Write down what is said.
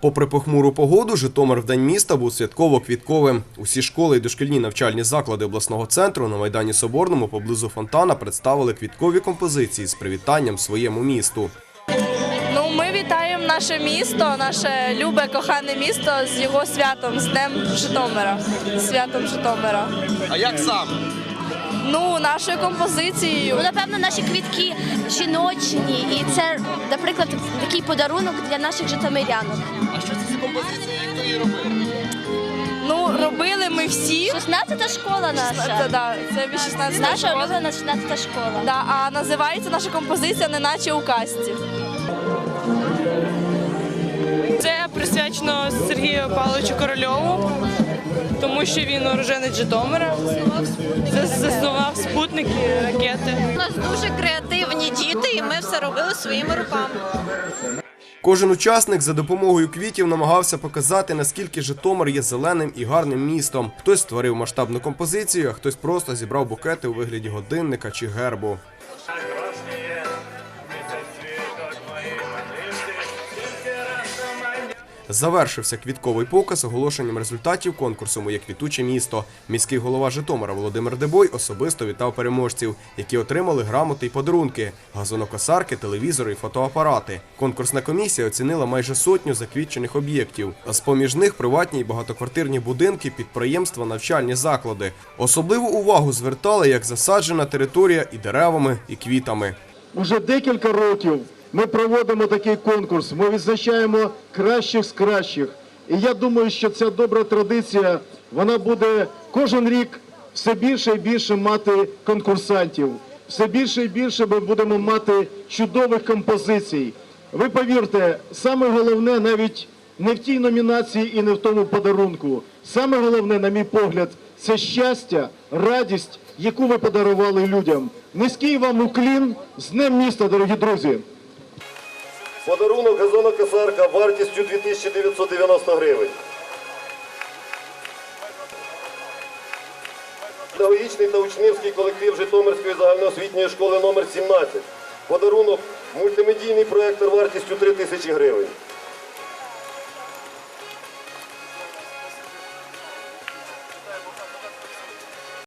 Попри похмуру погоду, Житомир в день міста був святково-квітковим. Усі школи і дошкільні навчальні заклади обласного центру на майдані Соборному поблизу фонтана представили квіткові композиції з привітанням своєму місту. Ну, ми вітаємо наше місто, наше любе, кохане місто з його святом, з Днем Житомира. Святом Житомира. А як саме? Ну, нашою композицією. Ну, напевно, наші квітки жіночні, і це, наприклад, такий подарунок для наших житомирянок. За композиція? Хто її робив? Ну, робили ми всі. 16-та школа Це, наша. да, це 16 Наша школа. улюблена 16-та школа. Да, а називається наша композиція неначе у касті. Це присвячено Сергію Павловичу Корольову, тому що він уроженець Житомира. Це заснував спутники, ракети. У нас дуже креативні діти, і ми все робили своїми руками. Кожен учасник за допомогою квітів намагався показати, наскільки Житомир є зеленим і гарним містом. Хтось створив масштабну композицію, а хтось просто зібрав букети у вигляді годинника чи гербу. Завершився квітковий показ оголошенням результатів конкурсу Моє квітуче місто. Міський голова Житомира Володимир Дебой особисто вітав переможців, які отримали грамоти й подарунки, газонокосарки, телевізори і фотоапарати. Конкурсна комісія оцінила майже сотню заквітчених об'єктів. З поміж них приватні й багатоквартирні будинки, підприємства, навчальні заклади. Особливу увагу звертали як засаджена територія і деревами, і квітами. Уже декілька років ми проводимо такий конкурс. Ми відзначаємо кращих з кращих. І я думаю, що ця добра традиція вона буде кожен рік все більше і більше мати конкурсантів. Все більше і більше ми будемо мати чудових композицій. Ви повірте, саме головне навіть не в тій номінації і не в тому подарунку. Саме головне, на мій погляд, це щастя, радість, яку ви подарували людям. Низький вам уклін з Днем міста, дорогі друзі. Подарунок газонокосарка вартістю 2990 гривень. Педагогічний та учнівський колектив Житомирської загальноосвітньої школи номер 17. Подарунок мультимедійний проєктор вартістю 3000 гривень.